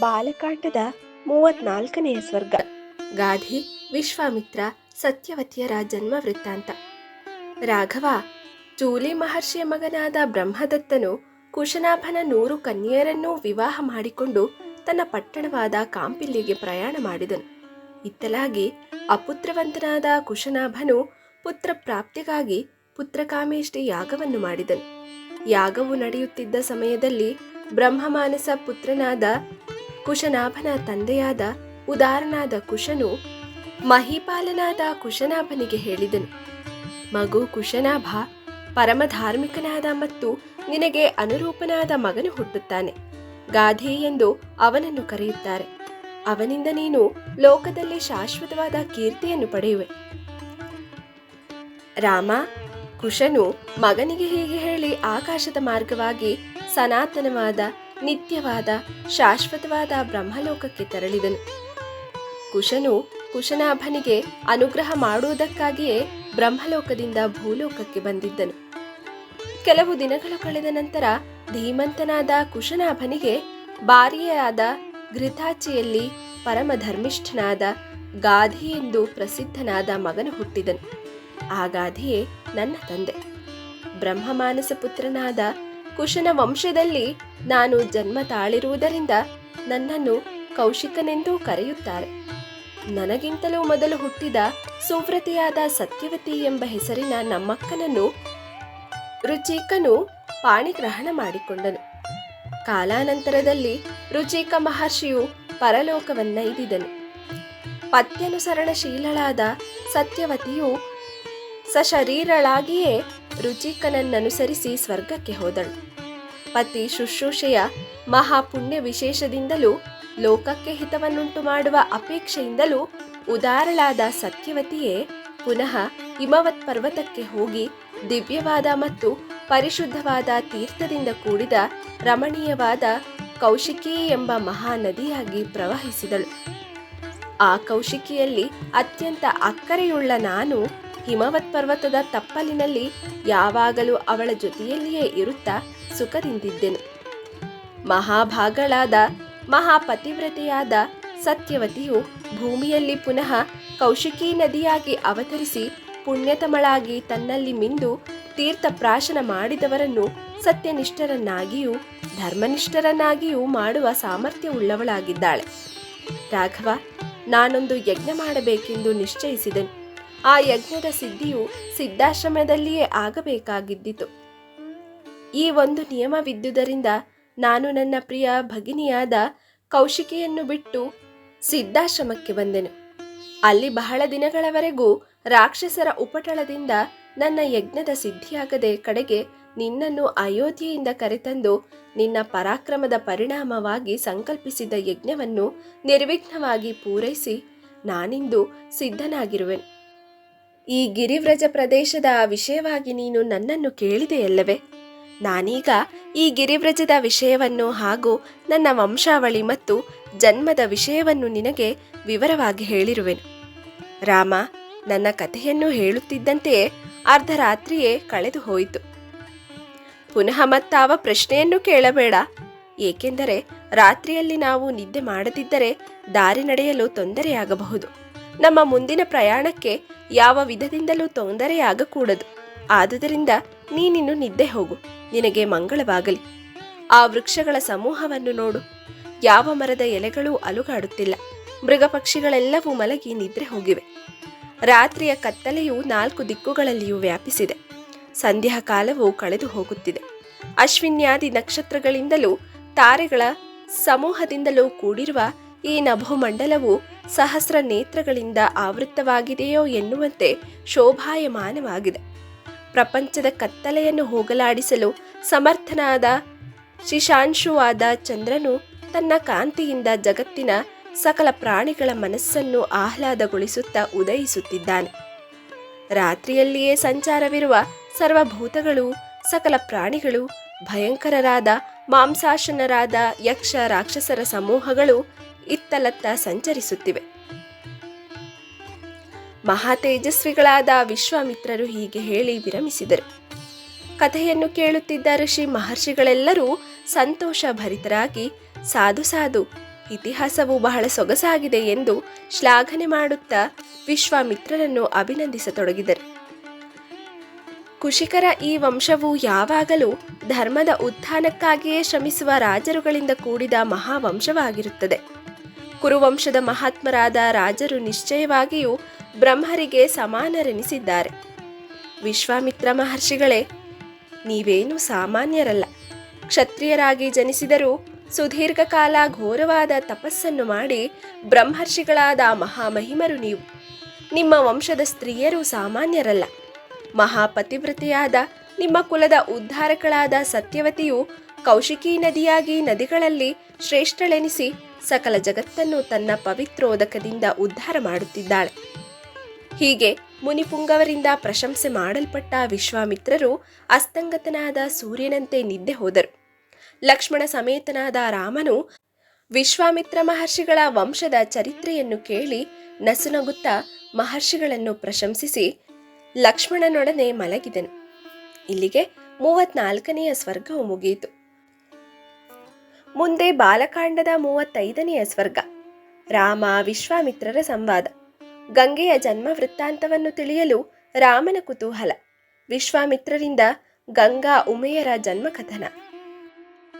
ಬಾಲಕಾಂಡದ ಮೂವತ್ನಾಲ್ಕನೆಯ ಸ್ವರ್ಗ. ಗಾಧಿ, ವಿಶ್ವಾಮಿತ್ರ ಸತ್ಯವತಿಯರ ಜನ್ಮ ವೃತ್ತಾಂತ. ರಾಘವ, ಚೂಲಿ ಮಹರ್ಷಿಯ ಮಗನಾದ ಬ್ರಹ್ಮದತ್ತನು ಕುಶನಾಭನ ನೂರು ಕನ್ಯೆಯರನ್ನೂ ವಿವಾಹ ಮಾಡಿಕೊಂಡು ತನ್ನ ಪಟ್ಟಣವಾದ ಕಾಂಪಿಲ್ಲಿಗೆ ಪ್ರಯಾಣ ಮಾಡಿದನು. ಇತ್ತಲಾಗಿ ಅಪುತ್ರವಂತನಾದ ಕುಶನಾಭನು ಪುತ್ರ ಪ್ರಾಪ್ತಿಗಾಗಿ ಪುತ್ರಕಾಮೇಷ್ಟಿ ಯಾಗವನ್ನು ಮಾಡಿದನು. ಯಾಗವು ನಡೆಯುತ್ತಿದ್ದ ಸಮಯದಲ್ಲಿ ಬ್ರಹ್ಮಮಾನಸ ಪುತ್ರನಾದ ಕುಶನಾಭನ ತಂದೆಯಾದ ಉದಾರನಾದ ಕುಶನು ಮಹಿಪಾಲನಾದ ಕುಶನಾಭನಿಗೆ ಹೇಳಿದನು, ಮಗು ಕುಶನಾಭ ಪರಮಧಾರ್ಮಿಕನಾದ ಮತ್ತು ನಿನಗೆ ಅನುರೂಪನಾದ ಮಗನು ಹುಟ್ಟುತ್ತಾನೆ. ಗಾಧಿ ಎಂದು ಅವನನ್ನು ಕರೆಯುತ್ತಾರೆ. ಅವನಿಂದ ನೀನು ಲೋಕದಲ್ಲಿ ಶಾಶ್ವತವಾದ ಕೀರ್ತಿಯನ್ನು ಪಡೆಯುವೆ. ರಾಮ, ಕುಶನು ಮಗನಿಗೆ ಹೀಗೆ ಹೇಳಿ ಆಕಾಶದ ಮಾರ್ಗವಾಗಿ ಸನಾತನವಾದ ನಿತ್ಯವಾದ, ಶಾಶ್ವತವಾದ ಬ್ರಹ್ಮಲೋಕಕ್ಕೆ ತೆರಳಿದನು. ಕುಶನು ಕುಶನಾಭನಿಗೆ ಅನುಗ್ರಹ ಮಾಡುವುದಕ್ಕಾಗಿಯೇ ಬ್ರಹ್ಮಲೋಕದಿಂದ ಭೂಲೋಕಕ್ಕೆ ಬಂದಿದ್ದನು. ಕೆಲವು ದಿನಗಳು ಕಳೆದ ನಂತರ ಧೀಮಂತನಾದ ಕುಶನಾಭನಿಗೆ ಬಾರಿಯಾದ ಘೃತಾಚಿಯಲ್ಲಿ ಪರಮಧರ್ಮಿಷ್ಠನಾದ ಗಾಧಿ ಎಂದು ಪ್ರಸಿದ್ಧನಾದ ಮಗನು ಹುಟ್ಟಿದನು. ಆ ಗಾಧಿಯೇ ನನ್ನ ತಂದೆ. ಬ್ರಹ್ಮಮಾನಸ ಪುತ್ರನಾದ ಕುಶನ ವಂಶದಲ್ಲಿ ನಾನು ಜನ್ಮ ತಾಳಿರುವುದರಿಂದ ನನ್ನನ್ನು ಕೌಶಿಕನೆಂದೂ ಕರೆಯುತ್ತಾರೆ. ನನಗಿಂತಲೂ ಮೊದಲು ಹುಟ್ಟಿದ ಸುವ್ರತಿಯಾದ ಸತ್ಯವತಿ ಎಂಬ ಹೆಸರಿನ ನಮ್ಮಕ್ಕನನ್ನು ರುಚಿಕನು ಪಾಣಿಗ್ರಹಣ ಮಾಡಿಕೊಂಡನು. ಕಾಲಾನಂತರದಲ್ಲಿ ರುಚಿಕ ಮಹರ್ಷಿಯು ಪರಲೋಕವನ್ನೈದಿದನು. ಪತ್ಯನುಸರಣಶೀಲಳಾದ ಸತ್ಯವತಿಯು ಸಶರೀರಳಾಗಿಯೇ ರುಚಿಕನನ್ನನುಸರಿಸಿ ಸ್ವರ್ಗಕ್ಕೆ ಹೋದಳು. ಪತಿ ಶುಶ್ರೂಷೆಯ ಮಹಾಪುಣ್ಯ ವಿಶೇಷದಿಂದಲೂ ಲೋಕಕ್ಕೆ ಹಿತವನ್ನುಂಟು ಮಾಡುವ ಅಪೇಕ್ಷೆಯಿಂದಲೂ ಉದಾರಳಾದ ಸತ್ಯವತಿಯೇ ಪುನಃ ಹಿಮವತ್ ಪರ್ವತಕ್ಕೆ ಹೋಗಿ ದಿವ್ಯವಾದ ಮತ್ತು ಪರಿಶುದ್ಧವಾದ ತೀರ್ಥದಿಂದ ಕೂಡಿದ ರಮಣೀಯವಾದ ಕೌಶಿಕಿ ಎಂಬ ಮಹಾನದಿಯಾಗಿ ಪ್ರವಹಿಸಿದಳು. ಆ ಕೌಶಿಕಿಯಲ್ಲಿ ಅತ್ಯಂತ ಅಕ್ಕರೆಯುಳ್ಳ ನಾನು ಹಿಮವತ್ ಪರ್ವತದ ತಪ್ಪಲಿನಲ್ಲಿ ಯಾವಾಗಲೂ ಅವಳ ಜೊತೆಯಲ್ಲಿಯೇ ಇರುತ್ತಾ ಸುಖದಿಂದಿದ್ದೆನು. ಮಹಾಭಾಗಳಾದ ಮಹಾಪತಿವ್ರತೆಯಾದ ಸತ್ಯವತಿಯು ಭೂಮಿಯಲ್ಲಿ ಪುನಃ ಕೌಶಿಕಿ ನದಿಯಾಗಿ ಅವತರಿಸಿ ಪುಣ್ಯತಮಳಾಗಿ ತನ್ನಲ್ಲಿ ಮಿಂದು ತೀರ್ಥ ಪ್ರಾಶನ ಮಾಡಿದವರನ್ನು ಸತ್ಯನಿಷ್ಠರನ್ನಾಗಿಯೂ ಧರ್ಮನಿಷ್ಠರನ್ನಾಗಿಯೂ ಮಾಡುವ ಸಾಮರ್ಥ್ಯವುಳ್ಳವಳಾಗಿದ್ದಾಳೆ. ರಾಘವ, ನಾನೊಂದು ಯಜ್ಞ ಮಾಡಬೇಕೆಂದು ನಿಶ್ಚಯಿಸಿದೆನು. ಆ ಯಜ್ಞದ ಸಿದ್ಧಿಯು ಸಿದ್ಧಾಶ್ರಮದಲ್ಲಿಯೇ ಆಗಬೇಕಾಗಿದ್ದಿತು. ಈ ಒಂದು ನಿಯಮವಿದ್ದುದರಿಂದ ನಾನು ನನ್ನ ಪ್ರಿಯ ಭಗಿನಿಯಾದ ಕೌಶಿಕೆಯನ್ನು ಬಿಟ್ಟು ಸಿದ್ಧಾಶ್ರಮಕ್ಕೆ ಬಂದೆನು. ಅಲ್ಲಿ ಬಹಳ ದಿನಗಳವರೆಗೂ ರಾಕ್ಷಸರ ಉಪಟಳದಿಂದ ನನ್ನ ಯಜ್ಞದ ಸಿದ್ಧಿಯಾಗದೆ ಕಡೆಗೆ ನಿನ್ನನ್ನು ಅಯೋಧ್ಯೆಯಿಂದ ಕರೆತಂದು ನಿನ್ನ ಪರಾಕ್ರಮದ ಪರಿಣಾಮವಾಗಿ ಸಂಕಲ್ಪಿಸಿದ ಯಜ್ಞವನ್ನು ನಿರ್ವಿಘ್ನವಾಗಿ ಪೂರೈಸಿ ನಾನಿಂದು ಸಿದ್ಧನಾಗಿರುವೆನು. ಈ ಗಿರಿವ್ರಜ ಪ್ರದೇಶದ ವಿಷಯವಾಗಿ ನೀನು ನನ್ನನ್ನು ಕೇಳಿದೆಯಲ್ಲವೇ? ನಾನೀಗ ಈ ಗಿರಿವ್ರಜದ ವಿಷಯವನ್ನು ಹಾಗೂ ನನ್ನ ವಂಶಾವಳಿ ಮತ್ತು ಜನ್ಮದ ವಿಷಯವನ್ನು ನಿನಗೆ ವಿವರವಾಗಿ ಹೇಳಿರುವೆನು. ರಾಮ, ನನ್ನ ಕಥೆಯನ್ನು ಹೇಳುತ್ತಿದ್ದಂತೆಯೇ ಅರ್ಧರಾತ್ರಿಯೇ ಕಳೆದು ಹೋಯಿತು. ಪುನಃ ಮತ್ತಾವ ಪ್ರಶ್ನೆಯನ್ನು ಕೇಳಬೇಡ. ಏಕೆಂದರೆ ರಾತ್ರಿಯಲ್ಲಿ ನಾವು ನಿದ್ದೆ ಮಾಡದಿದ್ದರೆ ದಾರಿ ನಡೆಯಲು ತೊಂದರೆಯಾಗಬಹುದು. ನಮ್ಮ ಮುಂದಿನ ಪ್ರಯಾಣಕ್ಕೆ ಯಾವ ವಿಧದಿಂದಲೂ ತೊಂದರೆಯಾಗಕೂಡದು. ಆದುದರಿಂದ ನೀನಿನ್ನು ನಿದ್ದೆ ಹೋಗು. ನಿನಗೆ ಮಂಗಳವಾಗಲಿ. ಆ ವೃಕ್ಷಗಳ ಸಮೂಹವನ್ನು ನೋಡು. ಯಾವ ಮರದ ಎಲೆಗಳೂ ಅಲುಗಾಡುತ್ತಿಲ್ಲ. ಮೃಗಪಕ್ಷಿಗಳೆಲ್ಲವೂ ಮಲಗಿ ನಿದ್ರೆ ಹೋಗಿವೆ. ರಾತ್ರಿಯ ಕತ್ತಲೆಯು ನಾಲ್ಕು ದಿಕ್ಕುಗಳಲ್ಲಿಯೂ ವ್ಯಾಪಿಸಿದೆ. ಸಂಧ್ಯಾ ಕಾಲವು ಕಳೆದು ಹೋಗುತ್ತಿದೆ. ಅಶ್ವಿನ್ಯಾದಿ ನಕ್ಷತ್ರಗಳಿಂದಲೂ ತಾರೆಗಳ ಸಮೂಹದಿಂದಲೂ ಕೂಡಿರುವ ಈ ನಭೋಮಂಡಲವು ಸಹಸ್ರ ನೇತ್ರಗಳಿಂದ ಆವೃತ್ತವಾಗಿದೆಯೋ ಎನ್ನುವಂತೆ ಶೋಭಾಯಮಾನವಾಗಿದೆ. ಪ್ರಪಂಚದ ಕತ್ತಲೆಯನ್ನು ಹೋಗಲಾಡಿಸಲು ಸಮರ್ಥನಾದ ಶಿಶಾಂಶುವಾದ ಚಂದ್ರನು ತನ್ನ ಕಾಂತಿಯಿಂದ ಜಗತ್ತಿನ ಸಕಲ ಪ್ರಾಣಿಗಳ ಮನಸ್ಸನ್ನು ಆಹ್ಲಾದಗೊಳಿಸುತ್ತಾ ಉದಯಿಸುತ್ತಿದ್ದಾನೆ. ರಾತ್ರಿಯಲ್ಲಿಯೇ ಸಂಚಾರವಿರುವ ಸರ್ವಭೂತಗಳು, ಸಕಲ ಪ್ರಾಣಿಗಳು ಭಯಂಕರರಾದ ಮಾಂಸಾಶನರಾದ ಯಕ್ಷ ರಾಕ್ಷಸರ ಸಮೂಹಗಳು ಇತ್ತಲತ್ತ ಸಂಚರಿಸುತ್ತಿವೆ. ಮಹಾತೇಜಸ್ವಿಗಳಾದ ವಿಶ್ವಾಮಿತ್ರರು ಹೀಗೆ ಹೇಳಿ ವಿರಮಿಸಿದರು. ಕಥೆಯನ್ನು ಕೇಳುತ್ತಿದ್ದ ಋಷಿ ಮಹರ್ಷಿಗಳೆಲ್ಲರೂ ಸಂತೋಷ ಭರಿತರಾಗಿ ಸಾಧು ಸಾಧು, ಇತಿಹಾಸವು ಬಹಳ ಸೊಗಸಾಗಿದೆ ಎಂದು ಶ್ಲಾಘನೆ ಮಾಡುತ್ತಾ ವಿಶ್ವಾಮಿತ್ರರನ್ನು ಅಭಿನಂದಿಸತೊಡಗಿದರು. ಕುಶಿಕರ ಈ ವಂಶವು ಯಾವಾಗಲೂ ಧರ್ಮದ ಉತ್ಥಾನಕ್ಕಾಗಿಯೇ ಶ್ರಮಿಸುವ ರಾಜರುಗಳಿಂದ ಕೂಡಿದ ಮಹಾವಂಶವಾಗಿರುತ್ತದೆ. ಕುರುವಂಶದ ಮಹಾತ್ಮರಾದ ರಾಜರು ನಿಶ್ಚಯವಾಗಿಯೂ ಬ್ರಹ್ಮರಿಗೆ ಸಮಾನರೆನಿಸಿದ್ದಾರೆ. ವಿಶ್ವಾಮಿತ್ರ ಮಹರ್ಷಿಗಳೇ, ನೀವೇನು ಸಾಮಾನ್ಯರಲ್ಲ. ಕ್ಷತ್ರಿಯರಾಗಿ ಜನಿಸಿದರೂ ಸುದೀರ್ಘ ಕಾಲ ಘೋರವಾದ ತಪಸ್ಸನ್ನು ಮಾಡಿ ಬ್ರಹ್ಮರ್ಷಿಗಳಾದ ಮಹಾಮಹಿಮರು ನೀವು. ನಿಮ್ಮ ವಂಶದ ಸ್ತ್ರೀಯರು ಸಾಮಾನ್ಯರಲ್ಲ. ಮಹಾಪತಿವ್ರತೆಯಾದ ನಿಮ್ಮ ಕುಲದ ಉದ್ಧಾರಕಳಾದ ಸತ್ಯವತಿಯು ಕೌಶಿಕಿ ನದಿಯಾಗಿ ನದಿಗಳಲ್ಲಿ ಶ್ರೇಷ್ಠಳೆನಿಸಿ ಸಕಲ ಜಗತ್ತನ್ನು ತನ್ನ ಪವಿತ್ರೋದಕದಿಂದ ಉದ್ಧಾರ ಮಾಡುತ್ತಿದ್ದಾಳೆ. ಹೀಗೆ ಮುನಿಪುಂಗವರಿಂದ ಪ್ರಶಂಸೆ ಮಾಡಲ್ಪಟ್ಟ ವಿಶ್ವಾಮಿತ್ರರು ಅಸ್ತಂಗತನಾದ ಸೂರ್ಯನಂತೆ ನಿದ್ದೆ ಹೋದರು. ಲಕ್ಷ್ಮಣ ಸಮೇತನಾದ ರಾಮನು ವಿಶ್ವಾಮಿತ್ರ ಮಹರ್ಷಿಗಳ ವಂಶದ ಚರಿತ್ರೆಯನ್ನು ಕೇಳಿ ನಸುನಗುತ್ತಾ ಮಹರ್ಷಿಗಳನ್ನು ಪ್ರಶಂಸಿಸಿ ಲಕ್ಷ್ಮಣನೊಡನೆ ಮಲಗಿದನು. ಇಲ್ಲಿಗೆ ಮೂವತ್ನಾಲ್ಕನೆಯ ಸ್ವರ್ಗವು ಮುಗಿಯಿತು. ಮುಂದೆ ಬಾಲಕಾಂಡದ ಮೂವತ್ತೈದನೆಯ ಸ್ವರ್ಗ, ರಾಮ ವಿಶ್ವಾಮಿತ್ರರ ಸಂವಾದ. ಗಂಗೆಯ ಜನ್ಮ ವೃತ್ತಾಂತವನ್ನು ತಿಳಿಯಲು ರಾಮನ ಕುತೂಹಲ. ವಿಶ್ವಾಮಿತ್ರರಿಂದ ಗಂಗಾ ಉಮೆಯರ ಜನ್ಮಕಥನ.